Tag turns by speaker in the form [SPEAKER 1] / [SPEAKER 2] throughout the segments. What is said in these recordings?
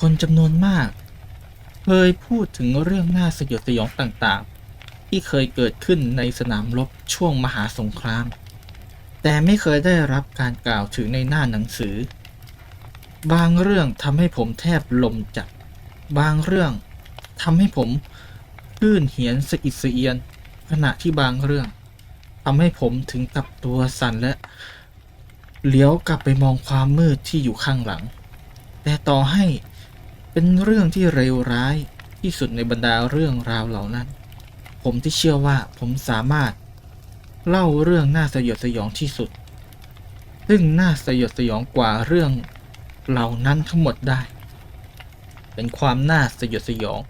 [SPEAKER 1] คนจำนวนมาก เคยพูดถึงเรื่องน่าสยดสยองต่างๆ ที่เคยเกิดขึ้นในสนามรบช่วงมหาสงคราม แต่ไม่เคยได้รับการกล่าวถึงในหน้าหนังสือ บางเรื่องทำให้ผมแทบลมจับ บางเรื่องทำให้ผมคลื่นเหียนสะอิดสะเอียน ขณะที่บางเรื่องทำให้ผมถึงกับตัวสั่นและเลี้ยวกลับไปมองความมืดที่อยู่ข้างหลัง แต่ต่อให้ เป็นเรื่องที่เลวร้ายที่สุดในบรรดาเรื่องราวเหล่านั้น ผมที่เชื่อว่าผมสามารถ เล่าเรื่องน่าสยดสยองที่สุด ซึ่งน่าสยดสยองกว่าเรื่องเหล่านั้นทั้งหมดได้ เป็นความน่าสยดสยอง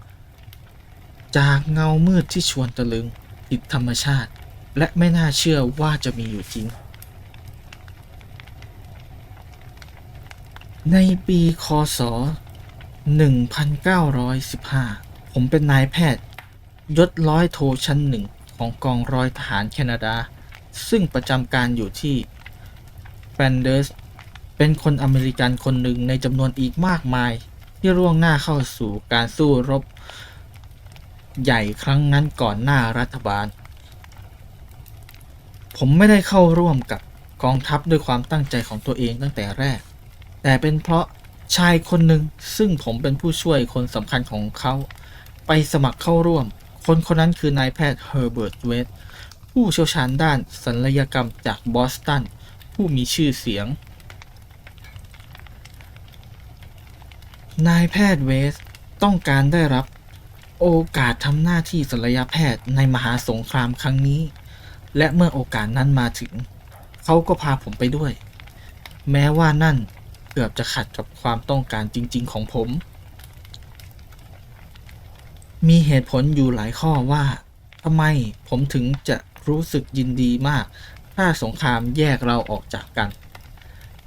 [SPEAKER 1] จากเงามืดที่ชวนตะลึงผิดธรรมชาติ และไม่น่าเชื่อว่าจะมีอยู่จริง ในปีคศ 1915 ผมเป็นนายแพทย์ ยศร้อยโทชั้นหนึ่งของกองร้อยทหารแคนาดา ซึ่งประจำการอยู่ที่แฟนเดอร์สเป็นคนอเมริกันคนหนึ่งในจำนวนอีกมากมาย ที่ร่วงหน้าเข้าสู่การสู้รบ ใหญ่ครั้งนั้นก่อนหน้ารัฐบาล ผมไม่ได้เข้าร่วมกับกองทัพด้วยความตั้งใจของตัวเองตั้งแต่แรก แต่เป็นเพราะ ชายคนหนึ่งซึ่งผมเป็นผู้ช่วยคนสำคัญของเขา ไปสมัครเข้าร่วม คนคนนั้นคือนายแพทย์เฮอร์เบิร์ตเวสผู้เชี่ยวชาญด้านศัลยกรรมจากบอสตัน ผู้มีชื่อเสียง นายแพทย์เวสต้องการได้รับโอกาสทำหน้าที่ศัลยแพทย์ในมหาสงครามครั้งนี้ และเมื่อโอกาสนั้นมาถึง เขาก็พาผมไปด้วย แม้ว่านั่น กือบจะขัดกับความต้องการจริง ๆ ของผม มีเหตุผลอยู่หลายข้อว่าทำไมผมถึงจะรู้สึกยินดีมาก ถ้าสงครามแยกเราออกจากกัน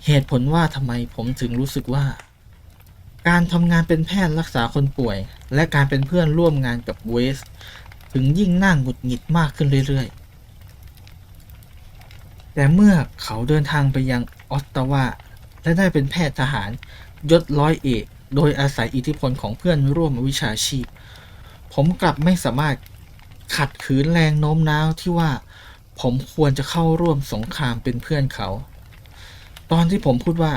[SPEAKER 1] เหตุผลว่าทำไมผมถึงรู้สึกว่า การทำงานเป็นแพทย์รักษาคนป่วย และการเป็นเพื่อนร่วมงานกับเวส ถึงยิ่งน่าหงุดหงิดมากขึ้นเรื่อยๆ แต่เมื่อเขาเดินทางไปยังออตตาวา และได้เป็นแพทย์ทหารยศร้อยเอก โดยอาศัยอิทธิพลของเพื่อนร่วมวิชาชีพ ผมกลับไม่สามารถขัดขืนแรงโน้มน้าวที่ว่าผมควรจะเข้าร่วมสงครามเป็นเพื่อนเขา ตอนที่ผมพูดว่า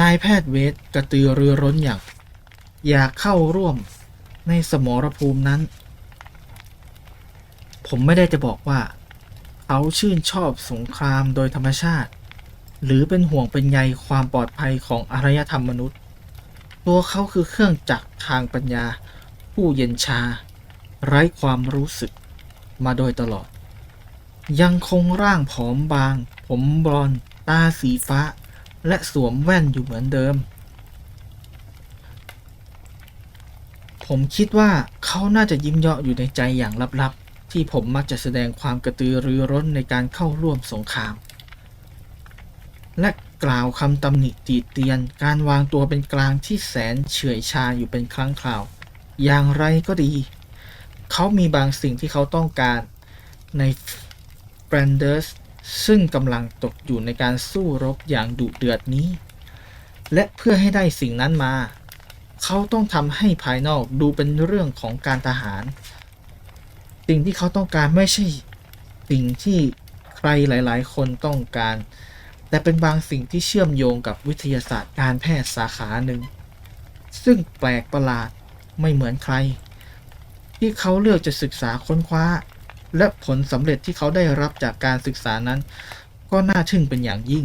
[SPEAKER 1] นายแพทย์เวสกระตือรือร้นอยางอยากเข้าร่วมในสมรภูมินั้น ผมไม่ได้จะบอกว่า เขาชื่นชอบสงครามโดยธรรมชาติ หรือเป็นห่วงเป็นใยความปลอดภัยของอารยธรรมมนุษย์ ตัวเขาคือเครื่องจักรทางปัญญา ผู้เย็นชา ไร้ความรู้สึกมาโดยตลอด ยังคงร่างผอมบาง ผมบลอนตาสีฟ้า และสวมแว่นอยู่เหมือนเดิม ผมคิดว่าเขาน่าจะยิ้มเยาะอยู่ในใจอย่างลับๆ ที่ผมมักจะแสดงความกระตือรือร้นในการเข้าร่วมสงคราม และกล่าวคำตำหนิตีเตียน การวางตัวเป็นกลางที่แสนเฉื่อยชาอยู่เป็นครั้งคราว อย่างไรก็ดี เขามีบางสิ่งที่เขาต้องการในแบรนเดอร์สซึ่งกำลังตกอยู่ในการสู้รบอย่างดุเดือดนี้ และเพื่อให้ได้สิ่งนั้นมา เขาต้องทำให้ภายนอกดูเป็นเรื่องของการทหาร สิ่งที่เขาต้องการไม่ใช่สิ่งที่ใครหลาย ๆ คนต้องการ แต่เป็นบางสิ่งที่เชื่อมโยงกับวิทยาศาสตร์การแพทย์สาขาหนึ่ง ซึ่งแปลกประหลาดไม่เหมือนใคร ที่เขาเลือกจะศึกษาค้นคว้า และผลสำเร็จที่เขาได้รับจากการศึกษานั้น ก็น่าทึ่งเป็นอย่างยิ่ง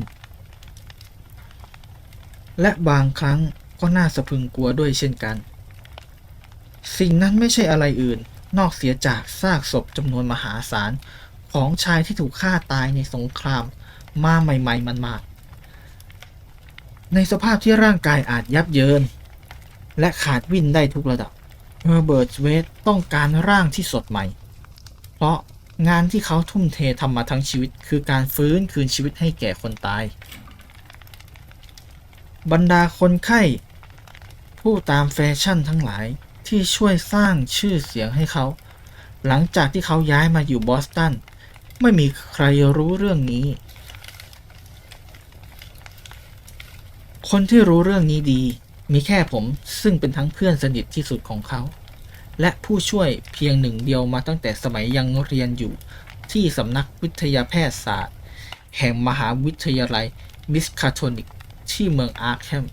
[SPEAKER 1] และบางครั้งก็น่าสะพึงกลัวด้วยเช่นกัน สิ่งนั้นไม่ใช่อะไรอื่นนอกเสียจากซากศพจำนวนมหาศาลของชายที่ถูกฆ่าตายในสงคราม มาใหม่ ๆ มันมาในสภาพที่ร่างกายอาจยับเยิน และขาดวิ่นได้ทุกระดับเฮอร์เบิร์ตเวสต้องการร่างที่สดใหม่ เพราะงานที่เขาทุ่มเททำมาทั้งชีวิต คือการฟื้นคืนชีวิตให้แก่คนตาย บรรดาคนไข้ ผู้ตามแฟชั่นทั้งหลายที่ช่วยสร้างชื่อเสียงให้เขา หลังจากที่เขาย้ายมาอยู่บอสตัน ไม่มีใครรู้เรื่องนี้ คนที่รู้เรื่องนี้ดี มีแค่ผมซึ่งเป็นทั้งเพื่อนสนิทที่สุดของเขา และผู้ช่วยเพียงหนึ่งเดียวมาตั้งแต่สมัยยังเรียนอยู่ ที่สำนักวิทยาแพทยศาสตร์ แห่งมหาวิทยาลัยมิสคาโทนิกที่เมืองอาร์แคม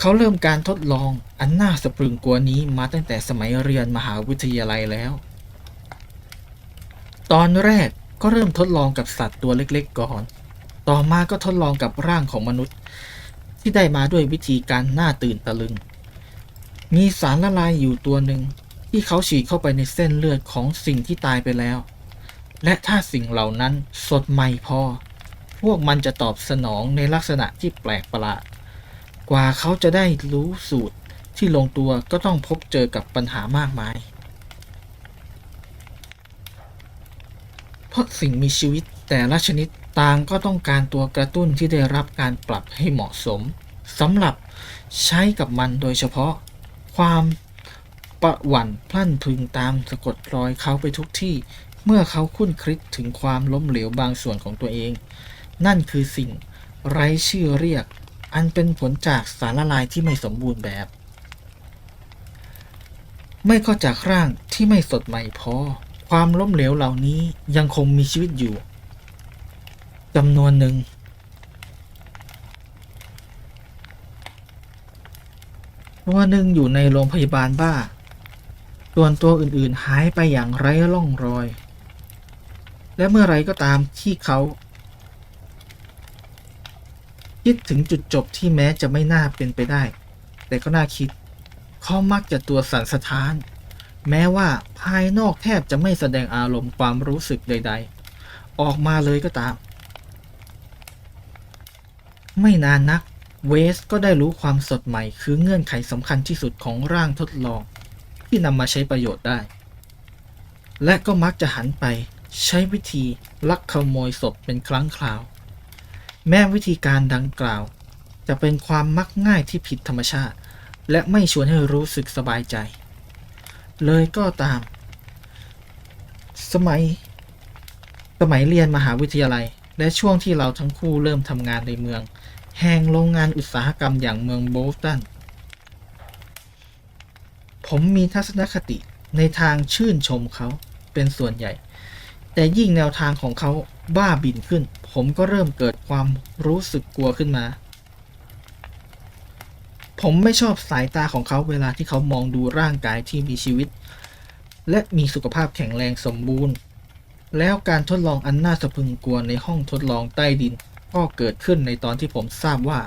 [SPEAKER 1] เขาเริ่มการทดลองอันน่าสะพรึงกลัวนี้มาตั้งแต่สมัยเรียนมหาวิทยาลัยแล้ว ตอนแรกก็เริ่มทดลองกับสัตว์ตัวเล็กๆก่อน ต่อมาก็ทดลองกับร่างของมนุษย์ ที่ได้มาด้วยวิธีการน่าตื่นตะลึง มีสารละลายอยู่ตัวหนึ่งที่เขาฉีดเข้าไปในเส้นเลือดของสิ่งที่ตายไปแล้ว และถ้าสิ่งเหล่านั้นสดใหม่พอ พวกมันจะตอบสนองในลักษณะที่แปลกประหลาด กว่าเขาจะได้รู้สูตรที่ลงตัวก็ต้องพบเจอกับปัญหามากมาย เพราะสิ่งมีชีวิต แต่ละชนิดต่างก็ต้องการตัวกระตุ้นที่ได้รับการปรับให้เหมาะสมสำหรับใช้กับมันโดยเฉพาะ ความประหวั่นพลั่นพึงตามสะกดรอยเขาไปทุกที่ เมื่อเขาคุ้นคิดถึงความล้มเหลวบางส่วนของตัวเอง นั่นคือสิ่งไร้ชื่อเรียก อันเป็นผลจากสารละลายที่ไม่สมบูรณ์แบบ ไม่ก็จากร่างที่ไม่สดใหม่พอ ความล้มเหลวเหล่านี้ยังคงมีชีวิตอยู่ จำนวนหนึ่งตัวหนึ่งอยู่ในโรงพยาบาลบ้า ส่วนตัวอื่นๆหายไปอย่างไร้ร่องรอย และเมื่อไรก็ตามที่เขา คิดถึงจุดจบที่แม้จะไม่น่าเป็นไปได้ แต่ก็น่าคิด เขามักจะตัวสั่นสะท้าน แม้ว่าภายนอกแทบจะไม่แสดงอารมณ์ความรู้สึกใด ๆ ออกมาเลยก็ตาม ไม่นานนัก เวสก็ได้รู้ความสดใหม่คือเงื่อนไขสำคัญที่สุดของร่างทดลอง ที่นำมาใช้ประโยชน์ได้ และก็มักจะหันไปใช้วิธีลักขโมยศพเป็นครั้งคราว แม้วิธีการดังกล่าว จะเป็นความมักง่ายที่ผิดธรรมชาติ และไม่ชวนให้รู้สึกสบายใจ เลยก็ตาม สมัย สมัยเรียนมหาวิทยาลัย และช่วงที่เราทั้งคู่เริ่มทำงานในเมือง แห่งโรงงานอุตสาหกรรมอย่างเมืองโบสตัน ผมมีทัศนคติในทางชื่นชมเขาเป็นส่วนใหญ่ แต่ยิ่งแนวทางของเขาบ้าบินขึ้น ผมก็เริ่มเกิดความรู้สึกกลัวขึ้นมา ผมไม่ชอบสายตาของเขาเวลาที่เขามองดูร่างกายที่มีชีวิต และมีสุขภาพแข็งแรงสมบูรณ์ แล้วการทดลองอันน่าสะพรึงกลัวในห้องทดลองใต้ดิน ก็เกิดขึ้นในตอนที่ผมทราบว่า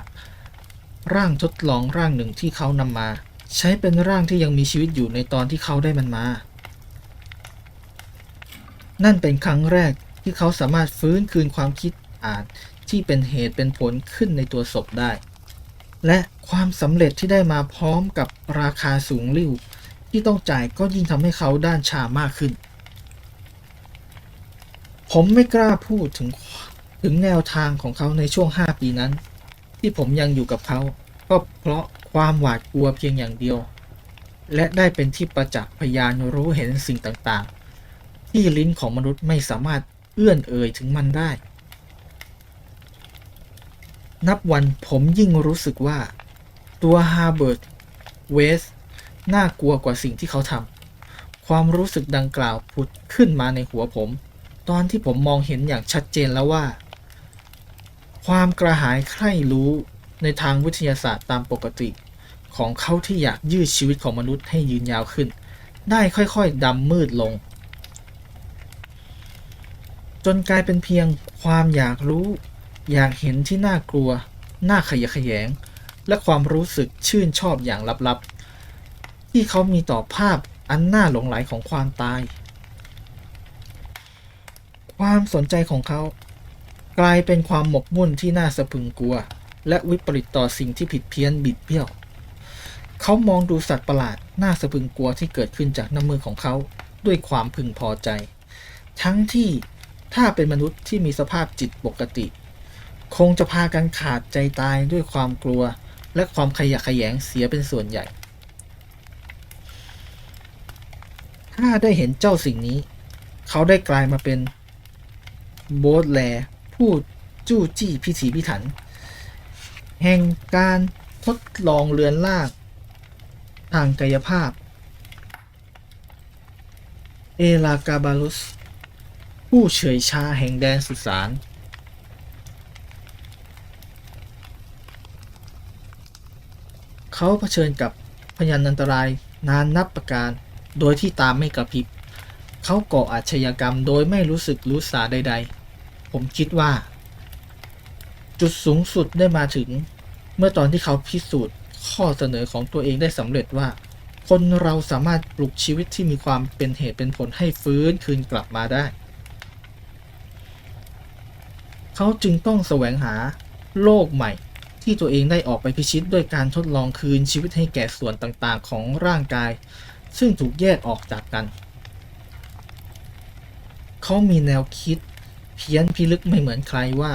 [SPEAKER 1] ร่างทดลองร่างหนึ่งที่เขานำมา ใช้เป็นร่างที่ยังมีชีวิตอยู่ในตอนที่เขาได้มันมา นั่นเป็นครั้งแรกที่เขาสามารถฟื้นคืนความคิดอ่านที่เป็นเหตุเป็นผลขึ้นในตัวศพได้ และความสำเร็จที่ได้มาพร้อมกับราคาสูงลิ่วที่ต้องจ่ายก็ยิ่งทำให้เขาด้านชามากขึ้น ผมไม่กล้าพูดถึงถึงแนวทางของเขาในช่วง 5 ปีนั้น ที่ผมยังอยู่กับเขา ก็เพราะความหวาดกลัวเพียงอย่างเดียว และได้เป็นที่ประจักษ์พยานรู้เห็นสิ่งต่างๆ ที่ลิ้นของมนุษย์ไม่สามารถเอื้อนเอ่ยถึงมันได้ นับวันผมยิ่งรู้สึกว่า ตัวฮาร์เบิร์ตเวสน่ากลัวกว่าสิ่งที่เขาทำความรู้สึกดังกล่าวผุดขึ้นมาในหัวผม ตอนที่ผมมองเห็นอย่างชัดเจนแล้วว่า ความกระหายใคร่รู้ในทางวิทยาศาสตร์ตามปกติ ของเขาที่อยากยืดชีวิตของมนุษย์ให้ยืนยาวขึ้น ได้ค่อยๆดำมืดลง จนกลายเป็นเพียงความอยากรู้ อยากเห็นที่น่ากลัว น่าขยะแขยง และความรู้สึกชื่นชอบอย่างลับๆที่เขามีต่อภาพอันน่าหลงไหลของความตาย ความสนใจของเขา กลายเป็นความหมกมุ่นที่น่าสะพึงกลัว และวิปริตต่อสิ่งที่ผิดเพี้ยนบิดเบี้ยว เขามองดูสัตว์ประหลาดน่าสะพึงกลัวที่เกิดขึ้นจากน้ำมือของเขาด้วยความพึงพอใจ ทั้งที่ถ้าเป็นมนุษย์ที่มีสภาพจิตปกติ คงจะพากันขาดใจตายด้วยความกลัว และความขยะแขยงเสียเป็นส่วนใหญ่ ถ้าได้เห็นเจ้าสิ่งนี้ เขาได้กลายมาเป็น โบสแลผู้จู้จี้พิถีพิถัน แห่งการทดลองเรือนลางทางกายภาพ เอลากาบาลุส ผู้เฉยชาแห่งแดนสุสานเขาเผชิญกับพยานอันตรายนานนับประการ โดยที่ตามไม่กระพริบ เขาก่ออาชญากรรมโดยไม่รู้สึกรู้สาใด ๆ ผมคิดว่า จุดสูงสุดได้มาถึง เมื่อตอนที่เขาพิสูจน์ข้อเสนอของตัวเองได้สำเร็จว่า คนเราสามารถปลุกชีวิตที่มีความเป็นเหตุเป็นผลให้ฟื้นคืนกลับมาได้ เขาจึงต้องแสวงหาโลกใหม่ที่ตัวเองได้ออกไปพิชิตด้วยการทดลองคืนชีวิตให้แก่ส่วนต่างๆ ของร่างกาย ซึ่งถูกแยกออกจากกัน เขามีแนวคิด เพี้ยนพิลึกไม่เหมือนใครว่า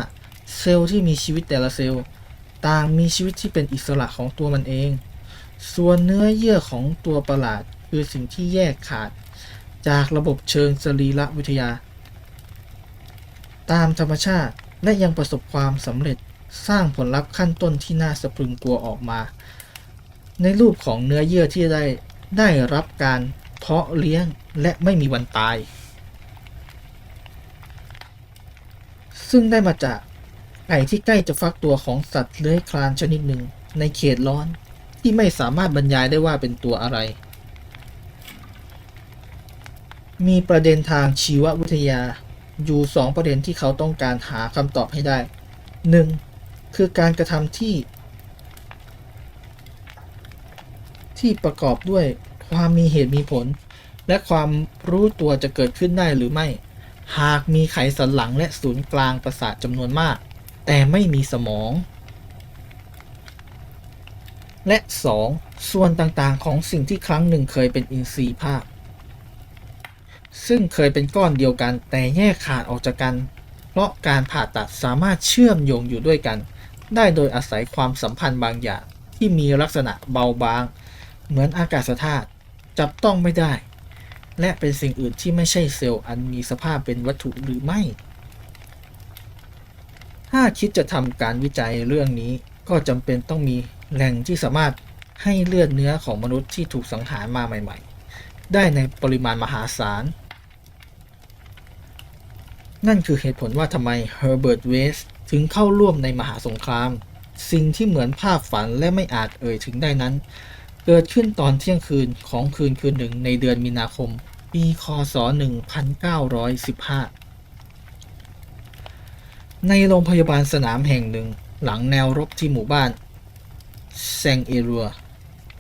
[SPEAKER 1] เซลล์ที่มีชีวิตแต่ละเซลล์ ต่างมีชีวิตที่เป็นอิสระของตัวมันเอง ส่วนเนื้อเยื่อของตัวประหลาดคือสิ่งที่แยกขาด จากระบบเชิงสรีรวิทยา ตามธรรมชาติและยังประสบความสำเร็จสร้างผลลัพธ์ขั้นต้นที่น่าสะพรึงกลัวออกมา ในรูปของเนื้อเยื่อที่ได้ได้รับการเพาะเลี้ยงและไม่มีวันตาย ซึ่งได้มาจากไก่ที่ใกล้จะฟักตัวของสัตว์เลื้อยคลานชนิดหนึ่งในเขตร้อนที่ไม่สามารถบรรยายได้ว่าเป็นตัวอะไร มีประเด็นทางชีววิทยาอยู่สองประเด็นที่เขาต้องการหาคำตอบให้ได้ 1. คือการกระทำที่ ที่ประกอบด้วยความมีเหตุมีผล และความรู้ตัวจะเกิดขึ้นได้หรือไม่ หากมีไขสันหลังและศูนย์กลางประสาทจำนวนมาก แต่ไม่มีสมอง และ 2. ส่วนต่างๆของสิ่งที่ครั้งหนึ่งเคยเป็นอินทรีย์ภาคซึ่งเคยเป็นก้อนเดียวกันแต่แยกขาดออกจากกัน เพราะการผ่าตัดสามารถเชื่อมโยงอยู่ด้วยกัน ได้โดยอาศัยความสัมพันธ์บางอย่างที่มีลักษณะเบาบาง เหมือนอากาศธาตุจับต้องไม่ได้ และเป็นสิ่งอื่นที่ไม่ใช่เซลล์อันมีสภาพเป็นวัตถุหรือไม่ ถ้าคิดจะทำการวิจัยเรื่องนี้ก็จำเป็นต้องมีแหล่งที่สามารถให้เลือดเนื้อของมนุษย์ที่ถูกสังหารมาใหม่ ๆ ได้ในปริมาณมหาศาล นั่นคือเหตุผลว่าทำไมเฮอร์เบิร์ตเวสถึงเข้าร่วมในมหาสงคราม สิ่งที่เหมือนภาพฝันและไม่อาจเอ่ยถึงได้นั้น เกิดขึ้นตอนเที่ยงคืนของคืนคืนหนึ่งในเดือนมีนาคม ปีคศ 1915 ในโรงพยาบาลสนามแห่งหนึ่งหลังแนวรบที่หมู่บ้านแซงเอรัว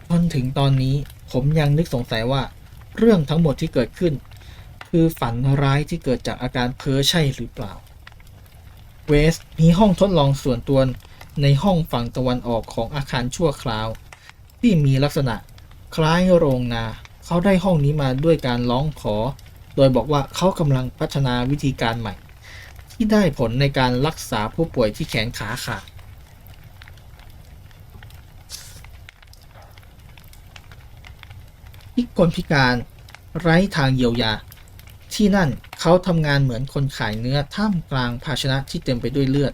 [SPEAKER 1] จนถึงตอนนี้ผมยังนึกสงสัยว่าเรื่องทั้งหมดที่เกิดขึ้น คือฝันร้ายที่เกิดจากอาการเพ้อใช่หรือเปล่า เวสมีห้องทดลองส่วนตัวในห้องฝั่งตะวันออกของอาคารชั่วคราว ที่มีลักษณะคล้ายโรงนา เขาได้ห้องนี้มาด้วยการร้องขอ โดยบอกว่าเขากำลังพัฒนาวิธีการใหม่ ที่ได้ผลในการรักษาผู้ป่วยที่แขนขาขาดพิกลพิการไร้ทางเยียวยา ที่นั่นเขาทำงานเหมือนคนขายเนื้อท่ามกลางภาชนะที่เต็มไปด้วยเลือด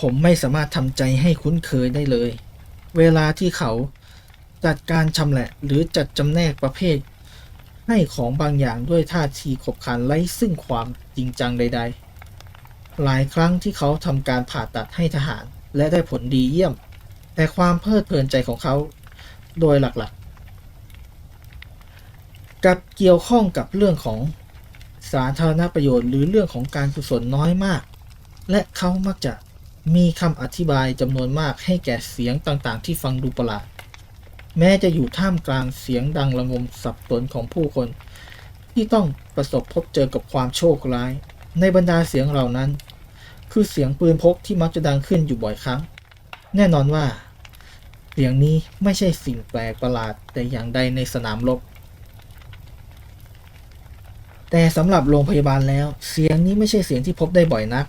[SPEAKER 1] ผมไม่สามารถทำใจให้คุ้นเคยได้เลย เวลาที่เขาจัดการชำแหละหรือจัดจำแนกประเภท ให้ของบางอย่างด้วยท่าทีขบขันไร้ซึ่งความจริงจังใด ๆ หลายครั้งที่เขาทำการผ่าตัดให้ทหารและได้ผลดีเยี่ยม แต่ความเพลิดเพลินใจของเขา โดยหลักๆ กับเกี่ยวข้องกับเรื่องของสาธารณประโยชน์หรือเรื่องของการกุศลน้อยมาก และเขามักจะ มีคำอธิบายจำนวนมากให้แก่เสียงต่างๆ ที่ฟังดูประหลาด แม้จะอยู่ท่ามกลางเสียงดังระงมสับสนของผู้คน ที่ต้องประสบพบเจอกับความโชคร้าย ในบรรดาเสียงเหล่านั้น คือเสียงปืนพกที่มักจะดังขึ้นอยู่บ่อยครั้ง แน่นอนว่า เสียงนี้ไม่ใช่สิ่งแปลกประหลาดแต่อย่างใดในสนามรบแต่สำหรับโรงพยาบาลแล้ว เสียงนี้ไม่ใช่เสียงที่พบได้บ่อยนัก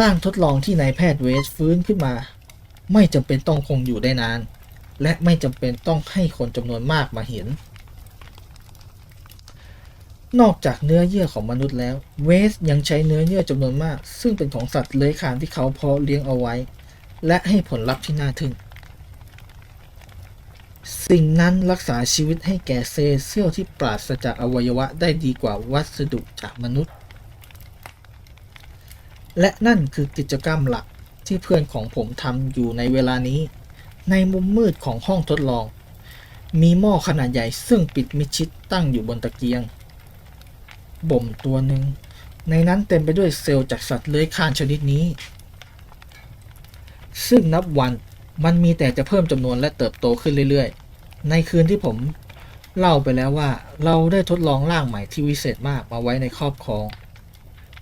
[SPEAKER 1] ร่างทดลองที่นายแพทย์เวสฟื้นขึ้นมา ไม่จำเป็นต้องคงอยู่ได้นาน และไม่จำเป็นต้องให้คนจำนวนมากมาเห็น นอกจากเนื้อเยื่อของมนุษย์แล้ว เวสยังใช้เนื้อเยื่อจำนวนมาก ซึ่งเป็นของสัตว์เลื้อยคลานที่เขาเพาะเลี้ยงเอาไว้ และให้ผลลัพธ์ที่น่าทึ่งสิ่งนั้นรักษาชีวิตให้แก่เซเซียลที่ปราศจากอวัยวะได้ดีกว่าวัสดุจากมนุษย์ และนั่นคือกิจกรรมหลักที่เพื่อนของผมทำอยู่ในเวลานี้ ในมุมมืดของห้องทดลอง มีหม้อขนาดใหญ่ซึ่งปิดมิดชิดตั้งอยู่บนตะเกียง บ่มตัวหนึ่ง ในนั้นเต็มไปด้วยเซลล์จากสัตว์เลื้อยคลานชนิดนี้ ซึ่งนับวันมันมีแต่จะเพิ่มจำนวนและเติบโตขึ้นเรื่อยๆ ในคืนที่ผมเล่าไปแล้วว่าเราได้ทดลองร่างใหม่ที่วิเศษมากมาไว้ในครอบครอง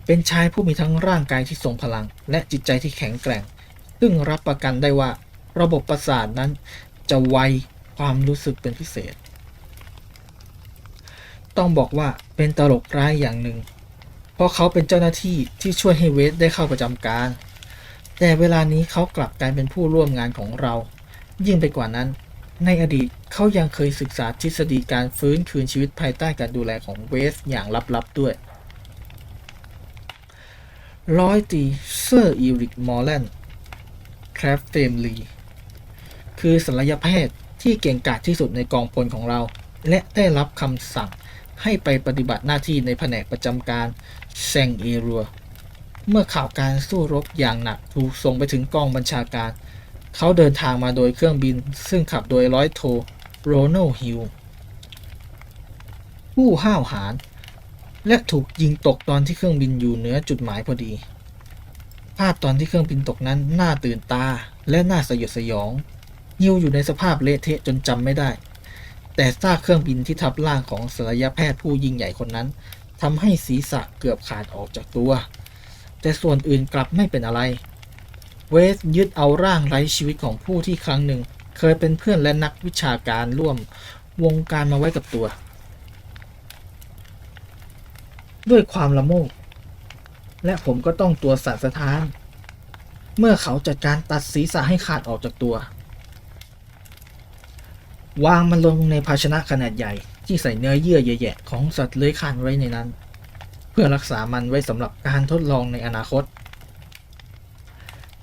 [SPEAKER 1] เป็นชายผู้มีทั้งร่างกายที่ทรงพลัง และจิตใจที่แข็งแกร่ง ซึ่งรับประกันได้ว่าระบบประสาทนั้นจะไวความรู้สึกเป็นพิเศษ ต้องบอกว่าเป็นตลกร้ายอย่างหนึ่ง เพราะเขาเป็นเจ้าหน้าที่ที่ช่วยให้เวสได้เข้าประจำการ แต่เวลานี้เขากลับกลายเป็นผู้ร่วมงานของเรา ยิ่งไปกว่านั้น ในอดีตเขายังเคยศึกษาทฤษฎีการฟื้นคืนชีวิตภายใต้การดูแลของเวสอย่างลับๆด้วย ร้อยตีเซอร์อีริกมอร์แลนด์แครฟเฟมลี คือศัลยแพทย์ที่เก่งกาจที่สุดในกองพลของเรา และได้รับคำสั่งให้ไปปฏิบัติหน้าที่ในแผนกประจำการแซงเอรัว เมื่อข่าวการสู้รบอย่างหนักถูกส่งไปถึงกองบัญชาการ เขาเดินทางมาโดยเครื่องบิน ซึ่งขับโดยร้อยโทโรนัลฮิลผู้ห้าวหาญ และถูกยิงตกตอนที่เครื่องบินอยู่เหนือจุดหมายพอดี ภาพตอนที่เครื่องบินตกนั้นน่าตื่นตาและน่าสยดสยองฮิวอยู่ในสภาพเละเทะจนจำไม่ได้ แต่ซากเครื่องบินที่ทับร่างของศัลยแพทย์ผู้ยิ่งใหญ่คนนั้นทำให้ศีรษะเกือบขาดออกจากตัว แต่ส่วนอื่นกลับไม่เป็นอะไร เวสยึดเอาร่างไร้ชีวิตของผู้ที่ครั้งหนึ่ง เคยเป็นเพื่อนและนักวิชาการร่วมวงการมาไว้กับตัว ด้วยความละโมบและผมก็ต้องตัวสั่นสะท้าน เมื่อเขาจัดการตัดศีรษะให้ขาดออกจากตัว วางมันลงในภาชนะขนาดใหญ่ที่ใส่เนื้อเยื่อแย่ๆของสัตว์เลื้อยคลานไว้ในนั้น เพื่อรักษามันไว้สำหรับการทดลองในอนาคต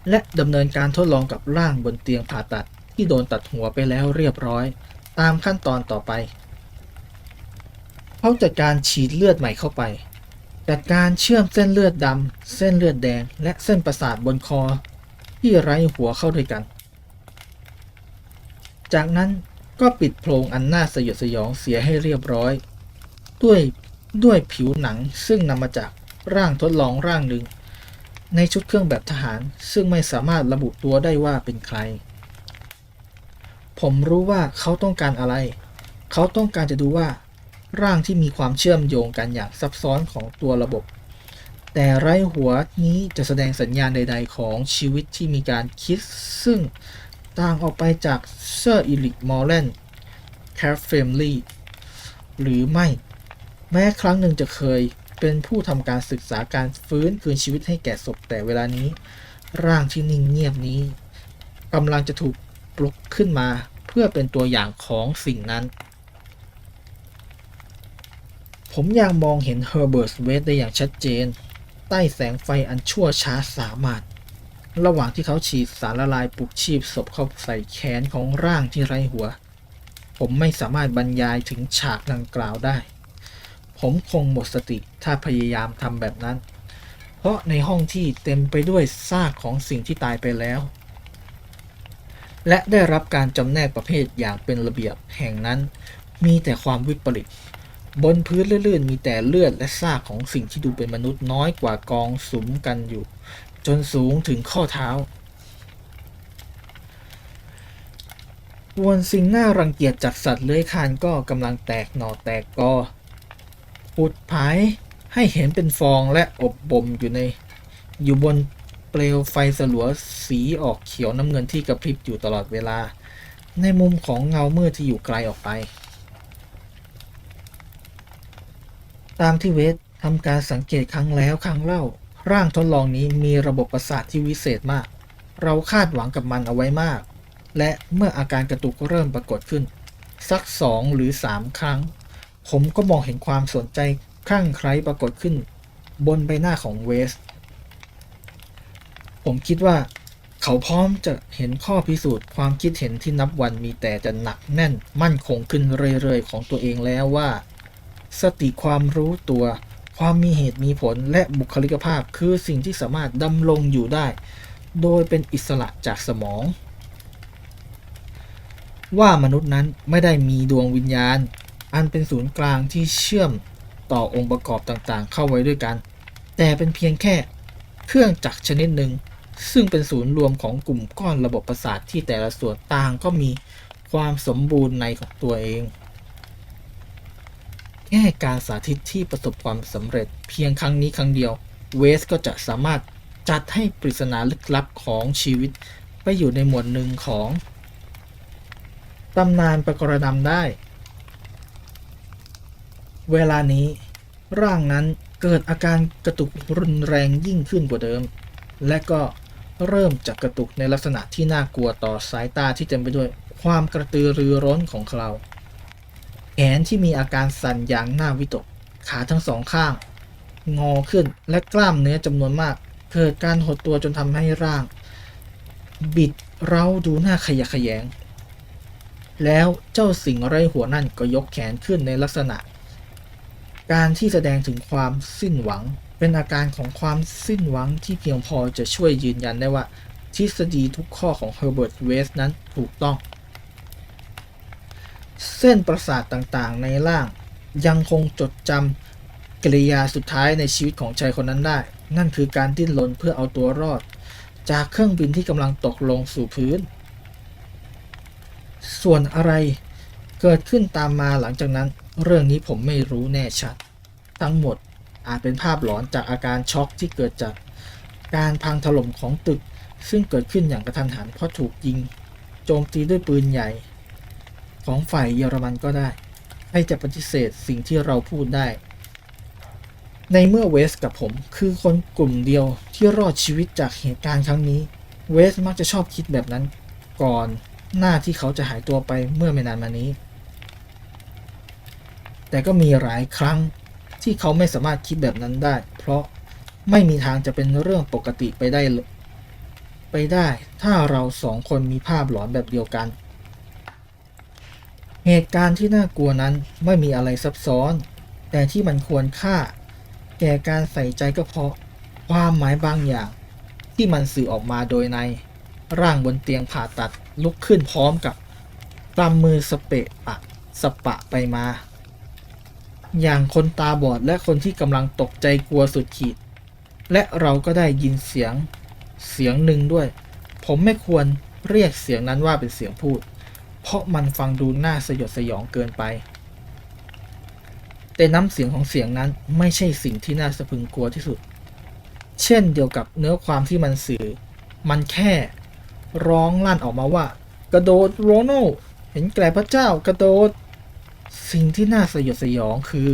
[SPEAKER 1] และดำเนินการทดลองกับร่างบนเตียงผ่าตัดที่โดนตัดหัวไปแล้วเรียบร้อย ตามขั้นตอนต่อไปเขาจัดการฉีดเลือดใหม่เข้าไป จัดการเชื่อมเส้นเลือดดำ เส้นเลือดแดง และเส้นประสาทบนคอ ที่ไร้หัวเข้าด้วยกัน จากนั้นก็ปิดโพรงอันน่าสยดสยองเสียให้เรียบร้อย ด้วยด้วยผิวหนังซึ่งนำมาจากร่างทดลองร่างหนึ่ง ในชุดเครื่องแบบทหารซึ่งไม่สามารถระบุตัวได้ว่าเป็นใคร ผมรู้ว่าเขาต้องการอะไร เขาต้องการจะดูว่า ร่างที่มีความเชื่อมโยงกันอย่างซับซ้อนของตัวระบบ แต่ไร้หัวนี้จะแสดงสัญญาณใด ๆ ของชีวิตที่มีการคิด ซึ่งต่างออกไปจากเซอร์อิลิกมอร์แลนด์แคฟเฟมลีหรือไม่ แม้ครั้งหนึ่งจะเคยเป็นผู้ทำการศึกษาการฟื้นคืนชีวิตให้แก่ศพแต่เวลานี้ ร่างที่นิ่งเงียบนี้กำลังจะถูกปลุกขึ้นมาเพื่อเป็นตัวอย่างของสิ่งนั้น ผมยังมองเห็นเฮอร์เบิร์ตเวสได้อย่างชัดเจน ใต้แสงไฟอันชั่วช้าสามารถ ระหว่างที่เขาฉีดสารละลายปลุกชีพศพเข้าใส่แขนของร่างที่ไร้หัว ผมไม่สามารถบรรยายถึงฉากดังกล่าวได้ ผมคงหมดสติถ้าพยายามทำแบบนั้น เพราะในห้องที่เต็มไปด้วยซากของสิ่งที่ตายไปแล้ว และได้รับการจำแนกประเภทอย่างเป็นระเบียบแห่งนั้น มีแต่ความวิปริต บนพื้นลื่นๆ มีแต่เลือดและซากของสิ่งที่ดูเป็นมนุษย์น้อยกว่ากองสุมกันอยู่ จนสูงถึงข้อเท้ามวลสิ่งน่ารังเกียจจากสัตว์เลื้อยคานก็กำลังแตกหน่อแตกกอปุดผายให้เห็นเป็นฟองและอบบ่มอยู่ใน อยู่บนเปลวไฟสลัวสีออกเขียวน้ำเงินที่กระพริบอยู่ตลอดเวลา ในมุมของเงามืดที่อยู่ไกลออกไป ตามที่เวสทำการสังเกตครั้งแล้วครั้งเล่า ร่างทดลองนี้มีระบบประสาทที่วิเศษมาก เราคาดหวังกับมันเอาไว้มาก และเมื่ออาการกระตุกเริ่มปรากฏขึ้น สักสองหรือสามครั้ง ผมก็มองเห็นความสนใจคลั่งไคล้ปรากฏขึ้น บนใบหน้าของเวส ผมคิดว่า เขาพร้อมจะเห็นข้อพิสูจน์ความคิดเห็นที่นับวันมีแต่จะหนักแน่นมั่นคงขึ้นเรื่อยๆของตัวเองแล้วว่า สติความรู้ตัว ความมีเหตุมีผลและบุคลิกภาพคือสิ่งที่สามารถดำรงอยู่ได้ โดยเป็นอิสระจากสมอง ว่ามนุษย์นั้นไม่ได้มีดวงวิญญาณ อันเป็นศูนย์กลางที่เชื่อมต่อองค์ประกอบต่างๆ เข้าไว้ด้วยกัน แต่เป็นเพียงแค่เครื่องจักรชนิดหนึ่งซึ่งเป็นศูนย์รวมของกลุ่มก้อนระบบประสาทที่แต่ละส่วนต่างก็มีความสมบูรณ์ในของตัวเอง แค่การสาธิตที่ประสบความสำเร็จเพียงครั้งนี้ครั้งเดียว เวสก็จะสามารถจัดให้ปริศนาลึกลับของชีวิต ไปอยู่ในหมวดหนึ่งของตำนานประกรณำได้ เวลานี้ ร่างนั้นเกิดอาการกระตุกรุนแรงยิ่งขึ้นกว่าเดิม และก็เริ่มจากกระตุกในลักษณะที่น่ากลัวต่อสายตาที่เต็มไปด้วยความกระตือรือร้นของเรา แขนที่มีอาการสั่นอย่างน่าวิตก ขาทั้งสองข้าง งอขึ้นและกล้ามเนื้อจำนวนมาก เกิดการหดตัวจนทำให้ร่าง บิดเราดูหน้าขยะแขยง แล้วเจ้าสิงไร้หัวนั่นก็ยกแขนขึ้นในลักษณะ การที่แสดงถึงความสิ้นหวัง เป็นอาการของความสิ้นหวังที่เพียงพอจะช่วยยืนยันได้ว่า ทฤษฎีทุกข้อของ Herbert West นั้นถูกต้อง เส้นประสาทต่างๆ ในร่าง ยังคงจดจำกิริยาสุดท้ายในชีวิตของชายคนนั้นได้ นั่นคือการดิ้นรนเพื่อเอาตัวรอด จากเครื่องบินที่กำลังตกลงสู่พื้น ส่วนอะไรเกิดขึ้นตามมาหลังจากนั้น เรื่องนี้ผมไม่รู้แน่ชัด ทั้งหมดอาจเป็นภาพหลอนจากอาการช็อกที่เกิดจากการพังถล่มของตึก ซึ่งเกิดขึ้นอย่างกระทันหันเพราะถูกยิง โจมตีด้วยปืนใหญ่ ของฝ่ายเยอรมันก็ได้ ให้จะปฏิเสธสิ่งที่เราพูดได้ ในเมื่อเวสกับผมคือคนกลุ่มเดียวที่รอดชีวิตจากเหตุการณ์ครั้งนี้ เวสมักจะชอบคิดแบบนั้นก่อนหน้าที่เขาจะหายตัวไปเมื่อไม่นานมานี้ แต่ก็มีหลายครั้งที่เขาไม่สามารถคิดแบบนั้นได้ เพราะไม่มีทางจะเป็นเรื่องปกติไปได้เลยไปได้ ถ้าเราสองคนมีภาพหลอนแบบเดียวกัน เหตุการณ์ที่น่ากลัวนั้นไม่มีอะไรซับซ้อน แต่ที่มันควรค่า แก่การใส่ใจก็เพราะ ความหมายบางอย่าง ที่มันสื่อออกมาโดยใน ร่างบนเตียงผ่าตัดลุกขึ้นพร้อมกับกำมือสเปะปะสปะไปมา อย่างคนตาบอดและคนที่กำลังตกใจกลัวสุดขีด และเราก็ได้ยินเสียงเสียงหนึ่งด้วย ผมไม่ควรเรียกเสียงนั้นว่าเป็นเสียงพูด เพราะมันฟังดูน่าสยดสยองเกินไป แต่น้ำเสียงของเสียงนั้นไม่ใช่สิ่งที่น่าสะพรึงกลัวที่สุด เช่นเดียวกับเนื้อความที่มันสื่อ มันแค่ร้องลั่นออกมาว่า กระโดดโรโนเห็นแก่พระเจ้ากระโดด สิ่งที่น่าสยดสยองคือ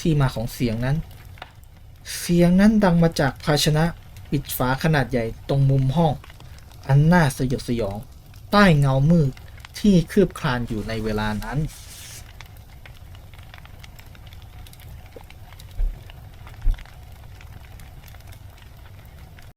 [SPEAKER 1] ที่มาของเสียงนั้น เสียงนั้นดังมาจากภาชนะปิดฝาขนาดใหญ่ตรงมุมห้อง อันน่าสยดสยอง ใต้เงามืด ที่คืบคลานอยู่ในเวลานั้น